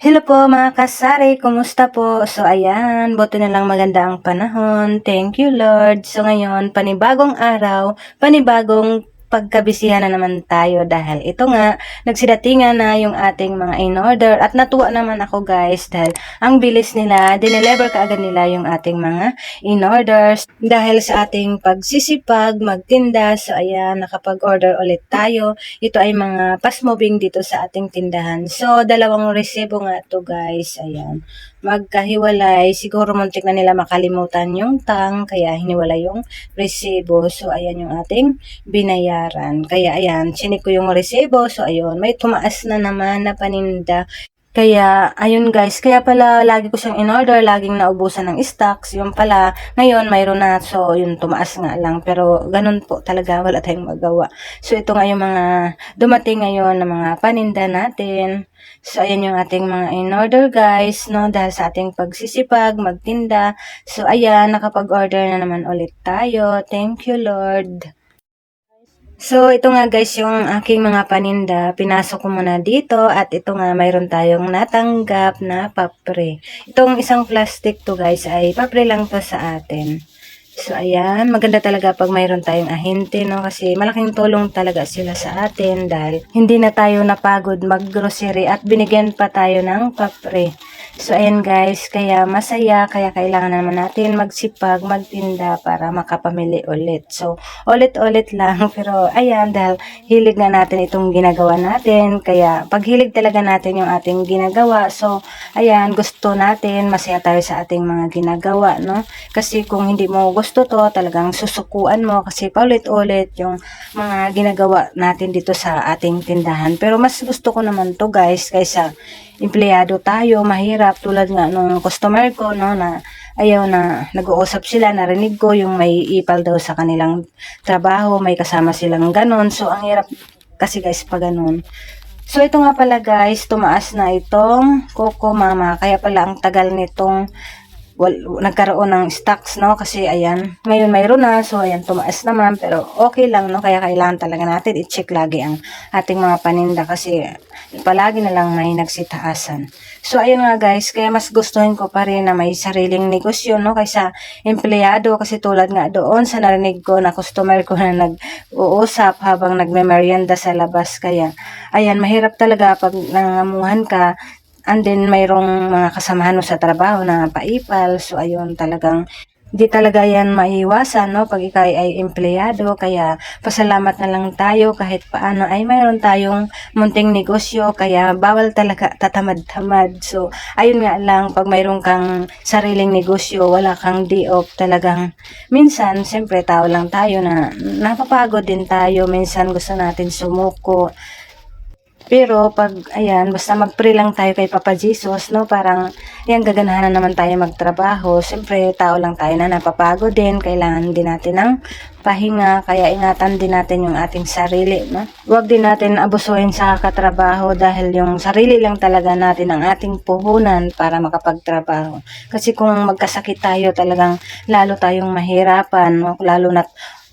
Hello po mga kasari, kumusta po? So ayan, buto na lang maganda ang panahon. Thank you Lord. So ngayon, panibagong araw, panibagong pagkabisihan na naman tayo dahil ito nga, nagsidatingan na yung ating mga in-order at natuwa naman ako guys dahil ang bilis nila, dineliver kaagad nila yung ating mga in-orders dahil sa ating pagsisipag, magtinda. So ayan, nakapag-order ulit tayo. Ito ay mga fast moving dito sa ating tindahan. So dalawang resibo nga to guys. Ayan magkahiwalay. Siguro muntik na nila makalimutan yung tang, kaya hiniwalay yung resibo. So, ayan yung ating binayaran. Kaya, ayan, chinik ko yung resibo. So, ayun, may tumaas na naman na paninda. Kaya, ayun guys, kaya pala lagi ko siyang in-order, laging naubusan ng stocks. Yung pala, ngayon mayroon na, so yun, tumaas nga lang. Pero ganun po talaga, wala tayong magawa. So ito nga yung mga dumating ngayon na mga paninda natin. So ayan yung ating mga in-order guys, no, dahil sa ating pagsisipag, magtinda. So ayan, nakapag-order na naman ulit tayo. Thank you Lord. So, ito nga guys yung aking mga paninda. Pinasok ko muna dito at ito nga mayroon tayong natanggap na papre. Itong isang plastic to guys ay papre lang to sa atin. So, ayan. Maganda talaga pag mayroon tayong ahente, no? Kasi malaking tulong talaga sila sa atin dahil hindi na tayo napagod mag-grocery at binigyan pa tayo ng papre. So, ayan guys. Kaya masaya. Kaya kailangan naman natin magsipag, magtinda para makapamili ulit. So, ulit-ulit lang. Pero, ayan, dahil hilig na natin itong ginagawa natin. Kaya, pag hilig talaga natin yung ating ginagawa. So, ayan, gusto natin. Masaya tayo sa ating mga ginagawa, no? Kasi kung hindi mo gusto to, talagang susukuan mo kasi paulit-ulit yung mga ginagawa natin dito sa ating tindahan. Pero mas gusto ko naman to guys kaysa empleyado tayo, mahirap tulad nga nung customer ko no na ayaw na nag-uusap sila, narinig ko yung may ipal daw sa kanilang trabaho, may kasama silang ganon. So ang hirap kasi guys pag ganon. So ito nga pala guys, tumaas na itong Coco Mama. Kaya pala ang tagal nitong wal, nagkaroon ng stocks, no? Kasi, ayan, ngayon mayroon na. So, ayan, tumaas naman. Pero, okay lang, no? Kaya kailangan talaga natin i-check lagi ang ating mga paninda kasi palagi na lang may nagsitaasan. So, ayun nga guys, kaya mas gustuhin ko pa rin na may sariling negosyo, no? Kaysa empleyado, kasi tulad nga doon sa narinig ko na customer ko na nag-uusap habang nagme-merienda sa labas. Kaya, ayan, mahirap talaga pag nangangamuhan ka, And then, mayroong mga kasamahan mo sa trabaho na paipal. So, ayun, talagang di talaga yan maiwasan, no? Pag ikaw ay empleyado, kaya pasalamat na lang tayo kahit paano ay mayroon tayong munting negosyo, kaya bawal talaga tatamad-tamad. So, ayun nga lang, pag mayroon kang sariling negosyo, wala kang day off, talagang minsan, siyempre, tao lang tayo na napapagod din tayo, minsan gusto natin sumuko, pero pag, ayan, basta mag-pray lang tayo kay Papa Jesus, no? Parang, yan, gaganahan na naman tayo magtrabaho. Siyempre, tao lang tayo na napapagod din. Kailangan din natin ng pahinga. Kaya ingatan din natin yung ating sarili, no? Huwag din natin abusuhin sa katrabaho dahil yung sarili lang talaga natin ang ating puhunan para makapagtrabaho. Kasi kung magkasakit tayo, talagang lalo tayong mahirapan, no? Lalo na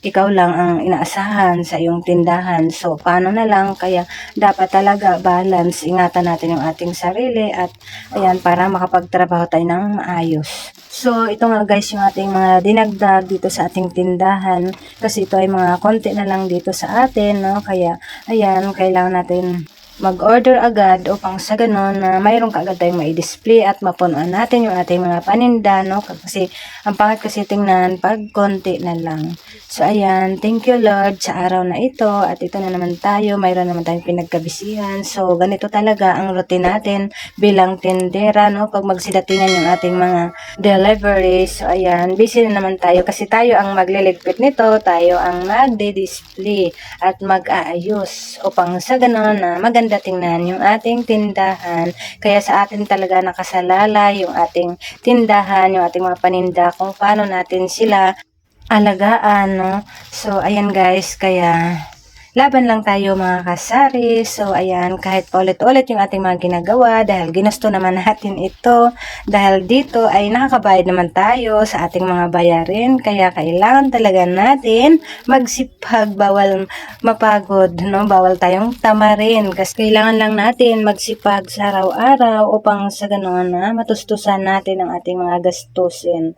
ikaw lang ang inaasahan sa iyong tindahan. So, paano na lang? Kaya, dapat talaga balance. Ingatan natin yung ating sarili at, ayan, para makapagtrabaho tayo ng maayos. So, ito nga guys yung ating mga dinagdag dito sa ating tindahan. Kasi ito ay mga konti na lang dito sa atin, no? Kaya, ayan, kailangan natin mag-order agad upang sa ganun na mayroon kaagad tayong mai-display at mapunuan natin yung ating mga paninda, no? Kasi, ang pangat kasi tingnan pag konti na lang. So, ayan, thank you Lord sa araw na ito at ito na naman tayo, mayroon naman tayong pinagkabisihan. So, ganito talaga ang routine natin bilang tindera, no? Pag magsidatingan yung ating mga deliveries, so ayan, busy na naman tayo kasi tayo ang magliligpit nito, tayo ang magde-display at mag-aayos upang sa ganun na maganda maganda tingnan yung ating tindahan. Kaya sa atin talaga nakasalala yung ating tindahan, yung ating mga paninda, kung paano natin sila alagaan, no? So, ayan guys, kaya laban lang tayo mga kasari. So, ayan, kahit paulit-ulit yung ating mga ginagawa dahil ginusto naman natin ito. Dahil dito ay nakakabayad naman tayo sa ating mga bayarin. Kaya kailangan talaga natin magsipag, bawal mapagod, no? Bawal tayong tamarin. Kasi kailangan lang natin magsipag sa araw-araw upang sa ganoon na matustusan natin ang ating mga gastusin.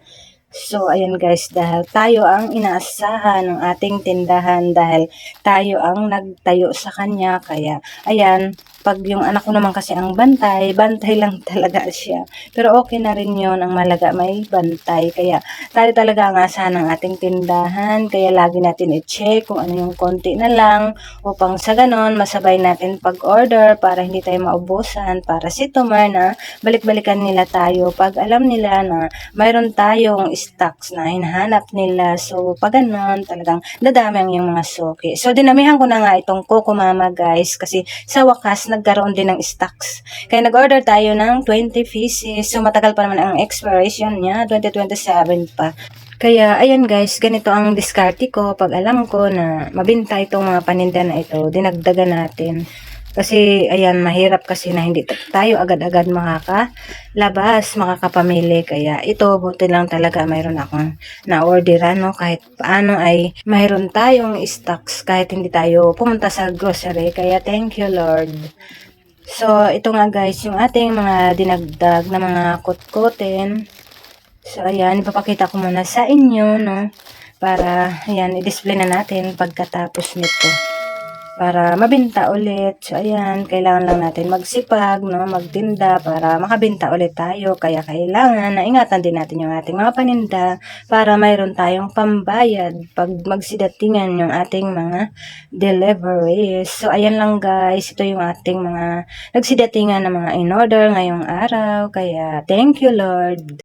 So, ayan guys, dahil tayo ang inaasahan ng ating tindahan dahil tayo ang nagtayo sa kanya. Kaya, ayan, pag yung anak ko naman kasi ang bantay, bantay lang talaga siya. Pero okay na rin yon ang malaga may bantay. Kaya, tayo talaga ang asahan ng ating tindahan. Kaya, lagi natin i-check kung ano yung konti na lang upang sa ganon, masabay natin pag-order para hindi tayo maubusan. Para si Tomar na balik-balikan nila tayo pag alam nila na mayroon tayong stocks na hinahanap nila. So, pag ganon, talagang dadami ang yung mga suki. So, dinamihan ko na nga itong Coco Mama guys kasi sa wakas, nagkaroon din ng stocks. Kaya nag-order tayo ng 20 pieces. So, matagal pa naman ang expiration niya, 2027 pa. Kaya, ayan guys, ganito ang diskarte ko pag alam ko na mabinta itong mga paninda na ito, dinagdagan natin. Kasi, ayan, mahirap kasi na hindi tayo agad-agad makakalabas, makakapamili. Kaya, ito, buti lang talaga mayroon akong na-orderan, no? Kahit paano ay mayroon tayong stocks kahit hindi tayo pumunta sa grocery. Kaya, thank you, Lord. So, ito nga guys, yung ating mga dinagdag na mga kutkutin. So, ayan, ipapakita ko muna sa inyo, no? Para, ayan, i-display na natin pagkatapos nito. Para mabinta ulit. So, ayan, kailangan lang natin magsipag, no? Magtinda para makabinta ulit tayo. Kaya kailangan na ingatan din natin yung ating mga paninda para mayroon tayong pambayad pag magsidatingan yung ating mga deliveries. So, ayan lang guys. Ito yung ating mga nagsidatingan ng mga in-order ngayong araw. Kaya, thank you Lord.